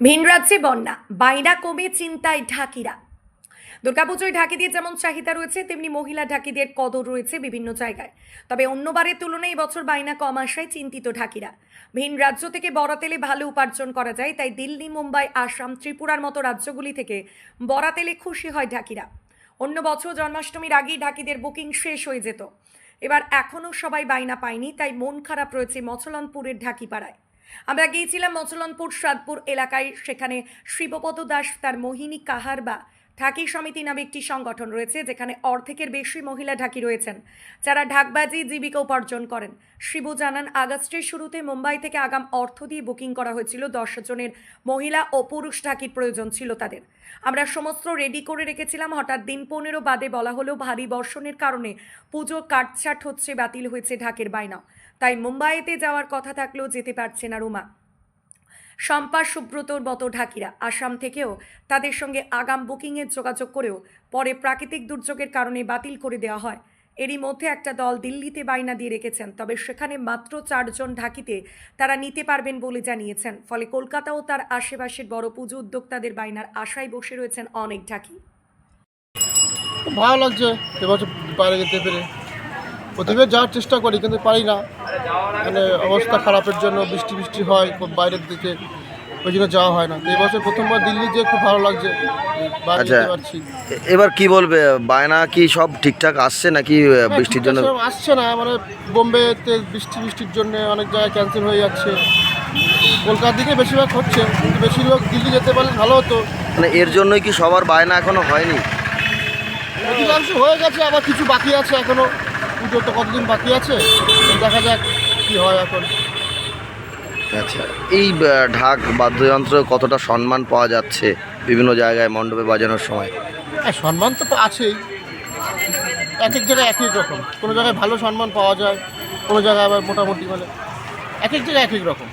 ভিন রাজ্যে বন্যা বাইরা কমে চিন্তায় ঢাকিরা। দুর্গাপুজোয় ঢাকি দিয়ে যেমন চাহিদা রয়েছে, তেমনি মহিলা ঢাকিদের কদর রয়েছে বিভিন্ন জায়গায়। তবে অন্যবারের তুলনায় এবছর বাইনা কম আসায় চিন্তিত ঢাকিরা। ভিন রাজ্য থেকে বরাতেলে ভালো উপার্জন করা যায়, তাই দিল্লি, মুম্বাই, আসাম, ত্রিপুরার মতো রাজ্যগুলি থেকে বরাতেলে খুশি হয় ঢাকিরা। অন্য বছর জন্মাষ্টমীর আগেই ঢাকিদের বুকিং শেষ হয়ে যেত। এবার এখনও সবাই বাইনা পায়নি, তাই মন খারাপ রয়েছে মচলনপুরের ঢাকিপাড়ায়। আমরা গিয়েছিলাম মচলনপুর সাদপুর এলাকায়। সেখানে শিবপদ দাস তার মোহিনী কাহার বা ঢাকি সমিতি নামে একটি সংগঠন রয়েছে, যেখানে অর্ধেকের বেশি মহিলা ঢাকি রয়েছেন, যারা ঢাকবাজি, জীবিকা উপার্জন করেন। শিবু জানান, আগস্টের শুরুতে মুম্বাই থেকে আগাম অর্থ দিয়ে বুকিং করা হয়েছিল, দশ জনের মহিলা ও পুরুষ ঢাকির প্রয়োজন ছিল তাদের। আমরা সমস্ত রেডি করে রেখেছিলাম, হঠাৎ দিন পনেরো বাদে বলা হলো, ভারী বর্ষণের কারণে পুজো কাটছাট হচ্ছে, বাতিল হয়েছে ঢাকের বায়না। তাই মুম্বাইতে যাওয়ার কথা থাকলেও যেতে পারছে না রুমা। শম্পা সুব্রতর মতো ঢাকিরা আসাম থেকেও তাদের সঙ্গে আগাম বুকিংয়ের যোগাযোগ করেও পরে প্রাকৃতিক দুর্যোগের কারণে বাতিল করে দেওয়া হয়। এরই মধ্যে একটা দল দিল্লিতে বাইনা দিয়ে রেখেছেন, তবে সেখানে মাত্র চারজন ঢাকিতে তারা নিতে পারবেন বলে জানিয়েছেন। ফলে কলকাতা ও তার আশেপাশের বড় পুজো উদ্যোক্তাদের বাইনার আশায় বসে রয়েছেন অনেক ঢাকি। ভালো লাগছে এবছর বাইরে যেতে পেরে। প্রতিবার যাওয়ার চেষ্টা করি, কিন্তু পারি না। মানে অবস্থা খারাপের জন্য বৃষ্টি বৃষ্টি হয় খুব বাইরের দিকে ওই জন্য যাওয়া হয় না। তো এবছর প্রথমবার দিল্লি যেয়ে খুব ভালো লাগছে আচ্ছা। এবার কি বলবে বায়না কি সব ঠিকঠাক আসছে নাকি বৃষ্টির জন্য? আসছে না মানে বোম্বেতে বৃষ্টি বৃষ্টির জন্য অনেক জায়গায় ক্যান্সেল হয়ে যাচ্ছে। কলকাতার দিকে বেশিরভাগ হচ্ছে কিন্তু বেশিরভাগ দিল্লি যেতে পারলে ভালো হতো। মানে এর জন্যই কি সবার বায়না এখনও হয়নি? অধিকাংশ হয়ে গেছে আবার কিছু বাকি আছে এখনও। পুজো তো কতদিন বাকি আছে? দেখা যাক কি হয় এখন। আচ্ছা এই ঢাক বাদ্যযন্ত্র কতটা সম্মান পাওয়া যাচ্ছে বিভিন্ন জায়গায় মণ্ডপে বাজানোর সময়? হ্যাঁ সম্মান তো আছেই। এক এক জায়গায় এক এক রকম। কোনো জায়গায় ভালো সম্মান পাওয়া যায় কোনো জায়গায় আবার মোটামুটি মানে এক এক জায়গায় এক এক রকম।